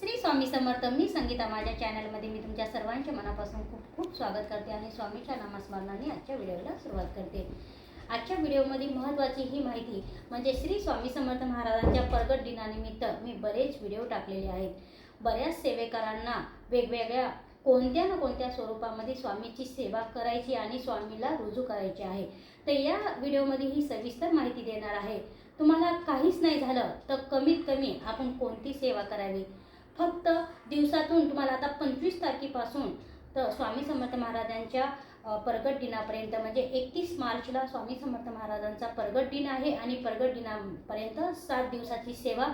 श्री स्वामी समर्थ मी संगीता. माझ्या चॅनलमध्ये मी तुमच्या सर्वांच्या मनापासून खूप खूप स्वागत करते आणि स्वामीच्या नामस्मरणाने आजच्या व्हिडिओला सुरुवात करते. आजच्या व्हिडिओमध्ये महत्त्वाची ही माहिती म्हणजे श्री स्वामी समर्थ महाराजांच्या प्रगट दिनानिमित्त मी बरेच व्हिडिओ टाकलेले आहेत. बऱ्याच सेवेकरांना वेगवेगळ्या कोणत्या ना कोणत्या स्वरूपामध्ये स्वामीची सेवा करायची आणि स्वामीला रुजू करायची आहे. तर या व्हिडिओमध्ये ही सविस्तर माहिती देणार आहे. तुम्हाला काहीच नाही झालं तर कमीत कमी आपण कोणती सेवा करावी? फक्त दिवसातून तुम्हाला आता पंचवीस तारखेपासून तर स्वामी समर्थ महाराजांच्या प्रगट दिनापर्यंत म्हणजे एकतीस मार्चला स्वामी समर्थ महाराजांचा प्रगट दिन आहे आणि प्रगट दिनापर्यंत सात दिवसाची सेवा.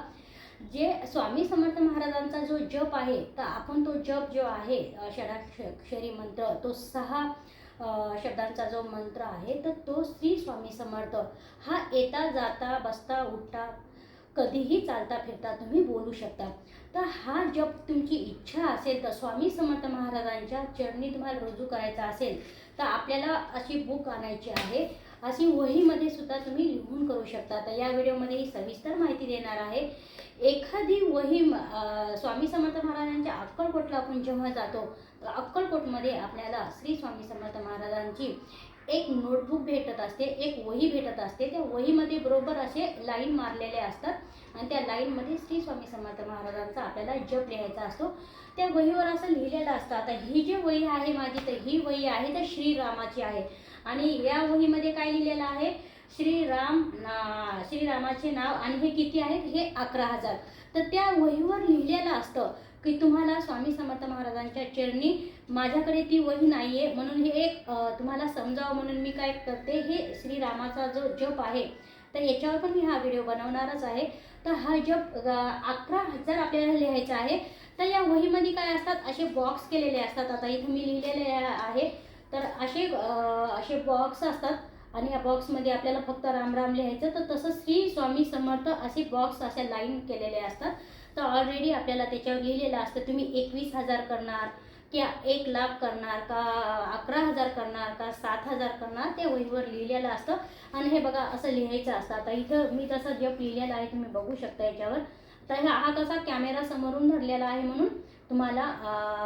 जे स्वामी समर्थ महाराजांचा जो जप आहे तर आपण तो जप जो आहे षडाक्षरी मंत्र तो सहा शब्दांचा जो मंत्र आहे तर तो श्री स्वामी समर्थ. हा येता जाता बसता उठता कधीही चालता फिरता तुम्ही बोलू शकता. तर हा जप तुमची इच्छा असेल तर स्वामी समर्थ महाराजांच्या चरणी तुम्हाला रुजू करायचा असेल तर आपल्याला अशी बुक आणायची आहे. अशी वहीमध्ये सुद्धा तुम्ही लिहून करू शकता. तर या व्हिडिओमध्ये ही सविस्तर माहिती देणार आहे. एखादी वही स्वामी समर्थ महाराजांच्या अक्कलकोटला आपण जेव्हा जातो तर अक्कलकोटमध्ये आपल्याला श्री स्वामी समर्थ महाराजांची एक नोटबुक भेटत असते एक वही भेटत असते. त्या वहीमध्ये बरोबर असे लाईन मारलेले असतात. आणि त्या लाईनमध्ये श्री स्वामी समर्थ महाराजांचा आपल्याला जप लिहायचा असतो. त्या वहीवर असं लिहिलेलं असतं. आता ही जी वही आहे माझी तर ही वही आहे तर श्रीरामाची आहे. आणि या वहीमध्ये काय लिहिलेलं आहे? श्रीराम ना- श्रीरामाचे नाव आणि हे किती आहेत हे अकरा हजार. तर त्या वहीवर लिहिलेलं असतं. की तुम्हाला स्वामी समर्थ महाराजांच्या चरणी माझ्याकडे ती वही नाही आहे म्हणून हे एक तुम्हाला समजावं म्हणून मी काय करते हे श्रीरामाचा जो जप आहे तर याच्यावर पण मी हा व्हिडिओ बनवणारच आहे. तर हा जप अकरा हजार आपल्याला लिहायचा आहे. तर या वहीमध्ये काय असतात असे बॉक्स केलेले असतात. आता इथे मी लिहिलेले आहे. तर असे असे बॉक्स असतात. आणि या बॉक्समध्ये आपल्याला फक्त राम राम लिहायचं. तर तसं श्री स्वामी समर्थ असे बॉक्स असे लाईन केलेले असतात. तर ऑलरेडी आपल्याला त्याच्यावर लिहिलेलं असतं तुम्ही एकवीस हजार करणार की एक लाख करणार का अकरा हजार करणार का सात हजार करणार ते वहीवर लिहिलेलं असतं. आणि हे बघा असं लिहायचं असतं. आता इथं मी तसं जप लिहिलेलं आहे तुम्ही बघू शकता याच्यावर. तर हा कसा कॅमेरा समोरून धरलेला आहे म्हणून तुम्हाला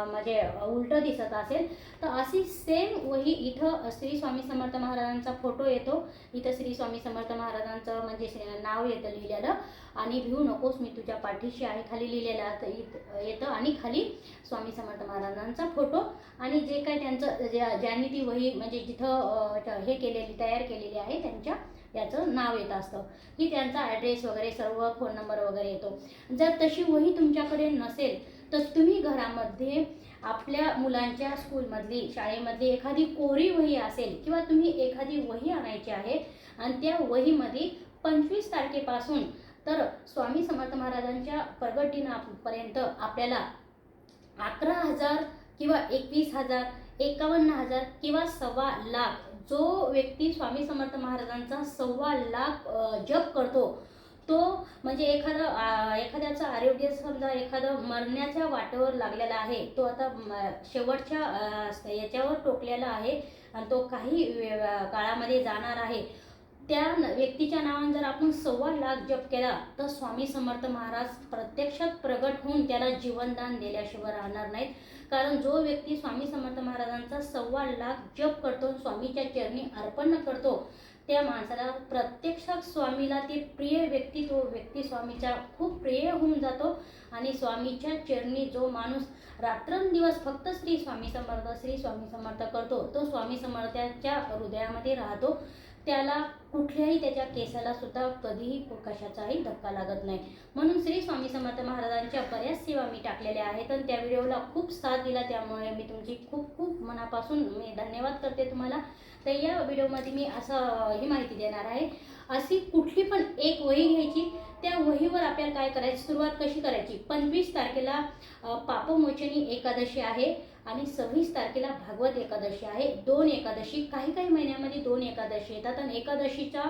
म्हणजे उलटं दिसत असेल तर अशी सेम वही इथं श्री स्वामी समर्थ महाराजांचा फोटो येतो. इथं श्री स्वामी समर्थ महाराजांचं म्हणजे श्री- नाव येतं लिहिलेलं. आणि भिऊ नकोस मी तुझ्या पाठीशी आहे खाली लिहिलेलं येतं. आणि खाली स्वामी समर्थ महाराजांचा फोटो आणि जे काय त्यांचं ज्या- ज्यांनी ती वही म्हणजे जिथं हे केलेली तयार केलेली आहे त्यांच्या याचं नाव येत असतं. की त्यांचा ॲड्रेस वगैरे सर्व फोन नंबर वगैरे येतो. जर तशी वही तुमच्याकडे नसेल तर तुम्ही घरामध्ये आपल्या मुलांच्या स्कूलमधली शाळेमधली एखादी कोरी वही असेल किंवा तुम्ही एखादी वही आणायची आहे आणि त्या वहीमध्ये पंचवीस तारखेपासून तर स्वामी समर्थ महाराजांच्या प्रगट दिनापर्यंत आपल्याला अकरा हजार किंवा एकवीस हजार एकावन्न हजार किंवा सव्वा लाख जो व्यक्ती स्वामी समर्थ महाराजांचा सव्वा लाख जप करतो तो म्हणजे एखादा एखाद्याचं आरोग्य समजा एखादं मरण्याच्या वाटेवर लागलेला आहे तो आता म, शेवटच्या याच्यावर टोकलेला आहे आणि तो काही काळामध्ये जाणार आहे. त्या व्यक्तीच्या नावाने जर आपण सव्वा लाख जप केला तर स्वामी समर्थ महाराज प्रत्यक्षात प्रगट होऊन त्याला जीवनदान दिल्याशिवाय राहणार नाहीत. कारण जो व्यक्ती स्वामी समर्थ महाराजांचा सव्वा लाख जप करतो स्वामीच्या चरणी अर्पण करतो त्या माणसाला प्रत्यक्षात स्वामीला ते प्रिय व्यक्ती तो व्यक्ती स्वामीचा खूप प्रिय होऊन जातो. आणि स्वामीच्या चरणी जो माणूस रात्रंदिवस फक्त श्री स्वामी समर्थ श्री स्वामी समर्थ करतो तो स्वामी समर्थाच्या हृदयामध्ये राहतो. त्याला कुठल्याही त्याच्या केसाला सुद्धा कधीही कशाचाही धक्का लागत नाही. म्हणून श्री स्वामी समर्थ महाराजांच्या बऱ्याच सेवा मी टाकलेल्या आहेत आणि त्या व्हिडिओला खूप साथ दिला त्यामुळे मी तुमची खूप खूप मनापासून मी धन्यवाद करते तुम्हाला. तर या व्हिडिओमध्ये मी असं ही माहिती देणार आहे. अशी कुठली पण एक वही घ्यायची त्या वहीवर आपल्याला काय करायची सुरुवात कशी करायची? पंचवीस तारखेला पापमोचनी एकादशी आहे. आणि सव्वीस तारखेला भागवत एकादशी आहे. दोन एकादशी काही काही महिन्यामध्ये दोन एकादशी येतात आणि एकादशीचा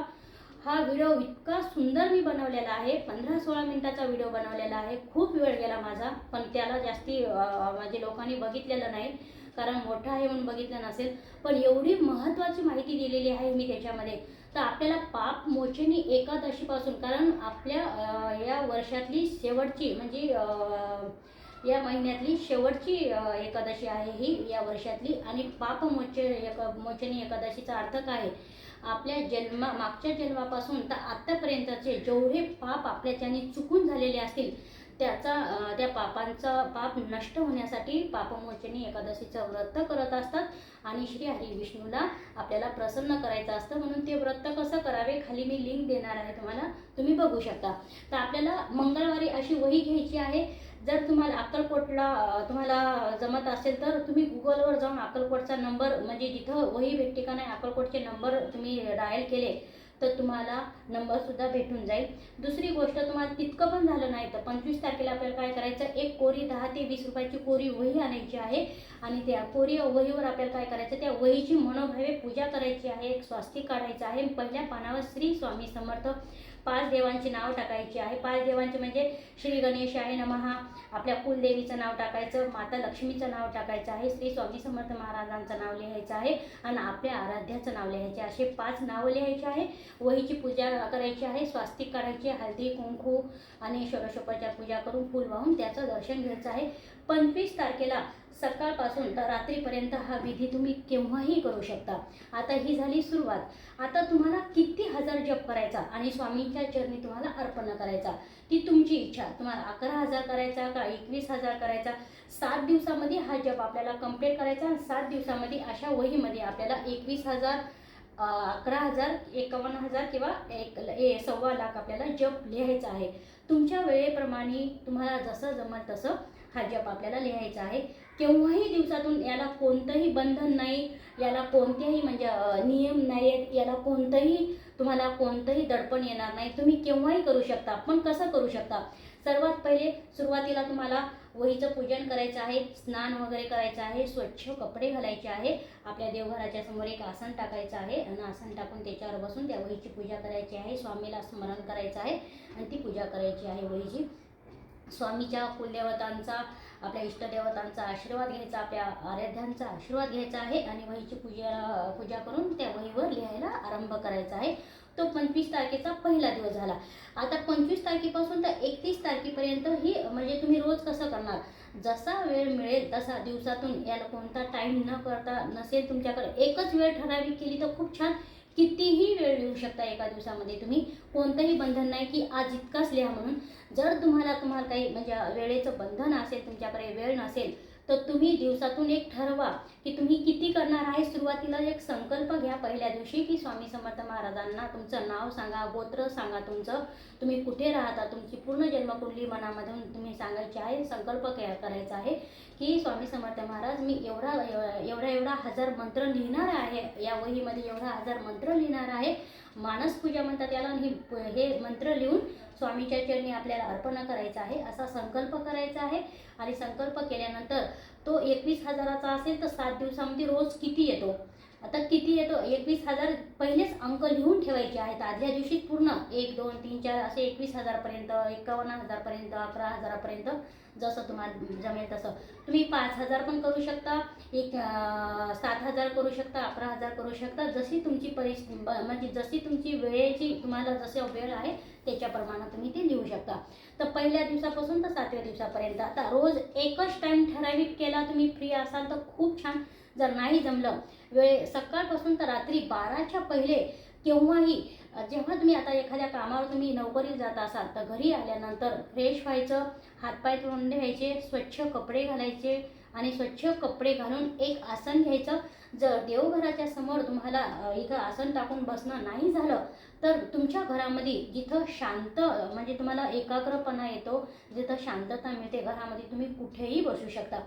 हा व्हिडिओ इतका सुंदर मी बनवलेला आहे. पंधरा सोळा मिनिटाचा व्हिडिओ बनवलेला आहे. खूप वेळ गेला माझा पण त्याला जास्ती म्हणजे लोकांनी बघितलेलं नाही कारण मोठा आहे म्हणून बघितलं नसेल. पण एवढी महत्त्वाची माहिती दिलेली आहे मी त्याच्यामध्ये. तर आपल्याला पाप मोचनी एकादशीपासून कारण आपल्या या वर्षातली शेवटची म्हणजे या महिन्यातली शेवटची एकादशी आहे ही या वर्षातली. आणि पापमोच एक मोचनी एकादशीचा अर्थ काय आहे? आपल्या जन्मा मागच्या जन्मापासून तर आत्तापर्यंतचे जेवढे पाप आपल्याच्याने चुकून झालेले असतील त्याचा त्या पापांचा पाप नष्ट होण्यासाठी पापमोचनी एकादशीचं व्रत करत असतात. आणि श्री हरी विष्णूला आपल्याला प्रसन्न करायचं असतं. म्हणून ते व्रत कसं करावे? खाली मी लिंक देणार आहे तुम्हाला. तुम्ही बघू शकता. तर आपल्याला मंगळवारी अशी वही घ्यायची आहे. जर तुम्हाला अक्कलकोटला तुम्हाला जमत असेल तर तुम्ही गुगलवर जाऊन अक्कलकोटचा नंबर म्हणजे जिथं वही भेटते का नाही अक्कलकोटचे नंबर तुम्ही डायल केले तर तुम्हाला नंबरसुद्धा भेटून जाईल. दुसरी गोष्ट तुम्हाला तितकं पण झालं नाही तर पंचवीस तारखेला आपल्याला काय करायचं एक कोरी दहा ते वीस रुपयाची कोरी वही आणायची आहे आणि त्या कोरी वहीवर आपल्याला काय करायचं त्या वहीची मनोभावे पूजा करायची आहे एक स्वास्तिक काढायचं आहे. पहिल्या पानावर श्री स्वामी समर्थ पाच देवांची नाव टाकायची आहे. पाच देवांचे म्हणजे श्री गणेश आहे नमहा आपल्या कुलदेवीचं नाव टाकायचं माता लक्ष्मीचं नाव टाकायचं आहे श्री स्वामी समर्थ महाराजांचं नाव लिहायचं आहे आणि आपल्या आराध्याचं नाव लिहायचे असे पाच नावं लिहायचे आहे. वहीची पूजा करायची आहे स्वास्तिक काढायची हळदी कुंकू आणि षोडशोपचार पूजा करून फूल वाहून त्याचं दर्शन घ्यायचं आहे. पंचवीस तारखेला सकाळपासून तर रात्रीपर्यंत हा विधी तुम्ही केव्हाही करू शकता. आता ही झाली सुरुवात. आता तुम्हाला किती हजार जप करायचा आणि स्वामींच्या चरणी तुम्हाला अर्पण करायचा ती तुमची इच्छा. तुम्हाला अकरा हजार करायचा का एकवीस हजार करायचा? सात दिवसामध्ये हा जप आपल्याला कंप्लीट करायचा आणि सात दिवसामध्ये अशा वहीमध्ये आपल्याला एकवीस हजार अकरा हजार एकावन्न हजार किंवा एक ए सव्वा लाख आपल्याला जप लिहायचा आहे. तुमच्या वेळेप्रमाणे तुम्हाला जसं जमल तसं हा जप आपल्याला लिहायचा आहे. केव्हाही दिवसातून याला कोणतंही बंधन नाही याला कोणतेही म्हणजे नियम नाही आहेत याला कोणतंही तुम्हाला कोणतंही दडपण येणार नाही. तुम्ही केव्हाही करू शकता पण कसं करू शकता? सर्वात पहिले सुरुवातीला तुम्हाला वहीचं पूजन करायचं आहे स्नान वगैरे करायचं आहे स्वच्छ कपडे घालायचे आहे आपल्या देवघराच्या समोर एक आसन टाकायचं आहे आणि आसन टाकून त्याच्यावर बसून त्या वहीची पूजा करायची आहे स्वामीला स्मरण करायचं आहे आणि ती पूजा करायची आहे वहीची. स्वामीच्या कुलदेवतांचा आपल्या इष्टदेवतांचा आशीर्वाद घ्यायचा आपल्या आराध्यांचा आशीर्वाद घ्यायचा आहे आणि वहीची पूजा पूजा करून त्या वहीवर लिहायला आरंभ करायचा आहे. तो पंचवीस तारखेचा पहिला दिवस झाला. आता पंचवीस तारखेपासून तर एकतीस तारखेपर्यंत ही म्हणजे तुम्ही रोज कसं करणार? जसा वेळ मिळेल तसा दिवसातून याला कोणता टाईम न करता नसेल तुमच्याकडे. एकच वेळ ठराविक केली तर खूप छान. कितीही वेळ लिहू शकता एका दिवसामध्ये. तुम्ही कोणतंही बंधन नाही की आज इतकाच लिहा म्हणून. जर तुम्हाला तुम्हाला काही म्हणजे वेळेचं बंधन असेल तुमच्याकडे वेळ नसेल तर तुम्ही दिवसातून एक ठरवा की तुम्ही किती करणार आहे. सुरुवातीला एक संकल्प घ्या. पहिल्या दिवशी की स्वामी समर्थ महाराजांना तुमचं नाव सांगा गोत्र सांगा तुमचं. तुम्ही कुठे राहता? तुमची पूर्ण जन्मकुंडली मनामधून तुम्ही सांगायची आहे. संकल्प करायचा आहे की स्वामी समर्थ महाराज मी एवढा एवढा एवढा हजार मंत्र लिहिणार आहे. या वहीमध्ये एवढा हजार मंत्र लिहिणार आहे. मानस पूजा म्हणतात याला हे मंत्र लिहून स्वामीच्या चरणी आपल्याला अर्पण करायचं आहे असा संकल्प करायचा आहे. आणि संकल्प केल्यानंतर तो एकवीस हजाराचा असेल तर सात दिवसामध्ये रोज किती येतो? आता किती येतो? एकवीस हजार पहिलेच अंक लिहून ठेवायचे आहेत. आदल्या दिवशी पूर्ण एक दोन तीन चार असे एकवीस हजारपर्यंत एकावन्न हजारपर्यंत अकरा हजारापर्यंत जसं तुम्हाला जमेल तसं. तुम्ही पाच हजार पण करू शकता एक सात हजार करू शकता अकरा हजार करू शकता. जशी तुमची परिस्थिती म्हणजे जशी तुमची वेळेची तुम्हाला जसं वेळ आहे त्याच्याप्रमाणे तुम्ही ते लिहू शकता. तर पहिल्या दिवसापासून तर सातव्या दिवसापर्यंत. आता रोज एकच टाईम ठराविक केला तुम्ही फ्री असाल तर खूप छान. जर नाही जमलं वेळ सकाळपासून तर रात्री बाराच्या पहिले केव्हाही जेव्हा तुम्ही आता एखाद्या कामावर तुम्ही नोकरीत जात असाल तर घरी आल्यानंतर फ्रेश व्हायचं हातपाय तोंड घ्यायचे स्वच्छ कपडे घालायचे आणि स्वच्छ कपडे घालून एक आसन घ्यायचं. जर देवघराच्या समोर तुम्हाला इथं आसन टाकून बसणं नाही झालं तर तुमच्या घरामध्ये जिथं शांत म्हणजे तुम्हाला एकाग्रपणा येतो जिथं शांतता मिळते घरामध्ये तुम्ही कुठेही बसू शकता.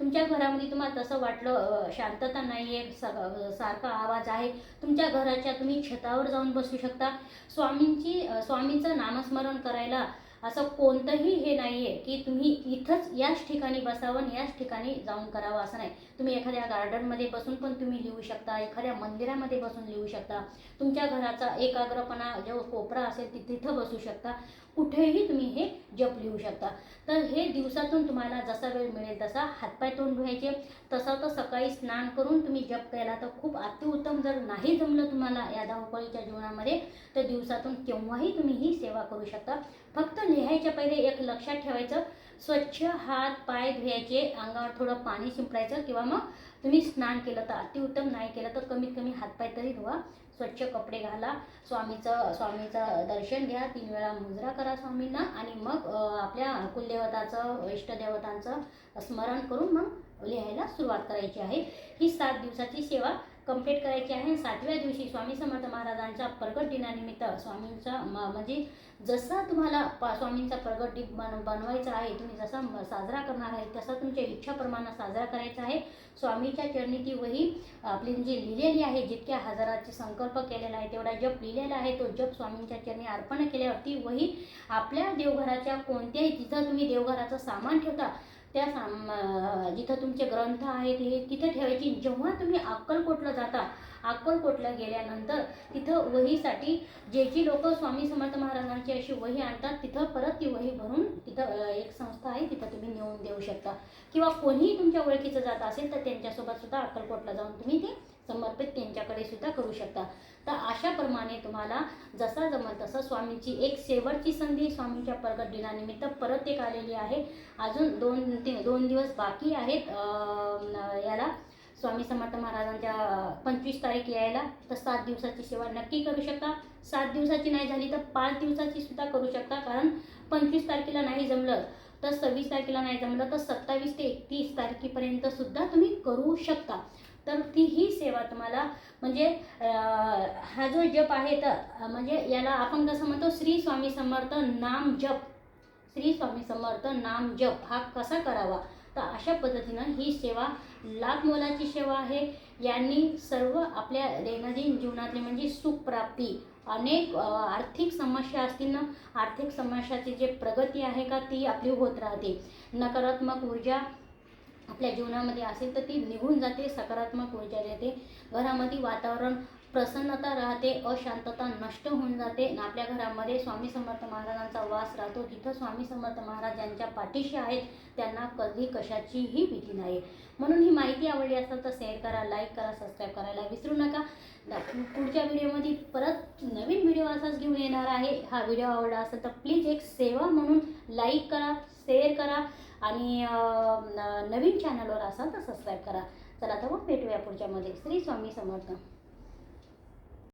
तुमच्या घरामध्ये तुम्हाला तसं वाटलं शांतता नाही आहे स सारखा आवाज आहे तुमच्या घराच्या तुम्ही छतावर जाऊन बसू शकता. स्वामींची स्वामींचं नामस्मरण करायला असं कोणतंही हे नाही आहे की तुम्ही इथंच याच ठिकाणी बसावं आणि याच ठिकाणी जाऊन करावं असं नाही. तुम्ही एखाद्या गार्डनमध्ये बसून पण तुम्ही लिहू शकता एखाद्या मंदिरामध्ये बसून लिहू शकता तुमच्या घराचा एकाग्रपणा जो कोपरा असेल तिथं बसू शकता कुठेही तुम्ही हे जप लिहू शकता. तर हे दिवसातून तुम्हाला जसा वेळ मिळेल तसा हातपाय तोंड धुवायचे. तसं तर सकाळी स्नान करून तुम्ही जप केला तर खूप अतिउत्तम जर नाही जमलं तुम्हाला या धावपळीच्या जीवनामध्ये तर दिवसातून केव्हाही तुम्ही ही सेवा करू शकता. फक्त लिहायच्या पहिले एक लक्षात ठेवायचं. स्वच्छ हात पाय धुवायचे अंगावर थोडं पाणी शिंपडायचं किंवा मग तुम्ही स्नान केलं तर अतिउत्तम नाही केलं तर कमीत कमी हातपाय तरी धुवा. स्वच्छ कपडे घाला. स्वामीचं स्वामीचं दर्शन घ्या. तीन वेळा मुजरा करा स्वामींना आणि मग आपल्या कुलदेवताचं इष्टदेवतांचं स्मरण करून मग लिहायला सुरुवात करायची आहे. ही सात दिवसाची सेवा कंप्लीट करायची आहे. सातव्या दिवशी स्वामी समर्थ महाराजांच्या प्रगट दिनानिमित्त स्वामींचा म्हणजे जसा तुम्हाला स्वामींचा प्रगट दिन बन बनवायचा आहे तुम्ही जसा साजरा करणार आहे तसा तुमच्या इच्छाप्रमाणे साजरा करायचा आहे. स्वामीच्या चरणी ती वही आपली जी लिहिलेली आहे जितक्या हजाराचे संकल्प केलेला आहे तेवढा जप लिहिलेला आहे तो जप स्वामींच्या चरणी अर्पण केल्यावर ती वही आपल्या देवघराच्या कोणत्याही जिथं तुम्ही देवघराचं सामान ठेवता त्या साम जिथं तुमचे ग्रंथ आहेत हे तिथं ठेवायची. जेव्हा तुम्ही अक्कलकोटला जाता अक्कलकोटला गेल्यानंतर तिथं वहीसाठी जे जी लोक स्वामी समर्थ महाराजांची अशी वही आणतात तिथं परत ती वही भरून तिथं एक संस्था आहे तिथं तुम्ही नेऊन देऊ शकता. किंवा कोणीही तुमच्या ओळखीचं जात असेल तर त्यांच्यासोबत सुद्धा अक्कलकोटला जाऊन तुम्ही ते समर्पित त्यांच्याकडे सुद्धा करू शकता. तर अशाप्रमाणे तुम्हाला जसा जमल तसं स्वामींची एक शेवटची संधी स्वामींच्या प्रगट दिनानिमित्त परत एक आलेली आहे. अजून दोन तीन दोन दिवस बाकी आहेत याला स्वामी समर्थ महाराजांच्या पंचवीस तारीख यायला तर सात दिवसाची सेवा नक्की करू शकता. सात दिवसाची नाही झाली तर पाच दिवसाची सुद्धा करू शकता कारण पंचवीस तारखेला नाही जमलं. तर सव्वीस तारखेला नाही जमलं तर सत्तावीस ते एकतीस तारखेपर्यंत सुद्धा तुम्ही करू शकता. तर ती ही सेवा तुम्हाला म्हणजे हा जो जप आहे तर म्हणजे याला आपण कसं म्हणतो श्री स्वामी समर्थ नाम जप. श्री स्वामी समर्थ नाम जप हा कसा करावा? तर अशा पद्धतीनं ही सेवा लाख मोलाची सेवा आहे. यांनी सर्व आपल्या दैनंदिन जीवनातले म्हणजे सुखप्राप्ती अनेक आर्थिक समस्या असतील ना आर्थिक समस्याची जे प्रगती आहे का ती आपली होत राहते. नकारात्मक ऊर्जा आपल्या जीवनामध्ये असेल तर ती निघून जाते सकारात्मक ऊर्जा देते. घरामध्ये वातावरण प्रसन्नता राहते अशांतता नष्ट होऊन जाते. आपल्या घरामध्ये स्वामी समर्थ महाराजांचा वास राहतो. तिथं स्वामी समर्थ महाराज ज्यांच्या पाठीशी आहेत त्यांना कधी कशाचीही भीती नाही. म्हणून ही माहिती आवडली असेल तर शेअर करा लाईक करा सबस्क्राईब करायला विसरू नका. पुढच्या व्हिडिओमध्ये परत नवीन व्हिडिओ असाच घेऊन येणार आहे. हा व्हिडिओ आवडला असेल तर प्लीज एक सेवा म्हणून लाईक करा शेअर करा. आणि नवीन चॅनलवर असाल तर सबस्क्राईब करा. चला तर मग भेटूया पुढच्यामध्ये श्री स्वामी समर्थ.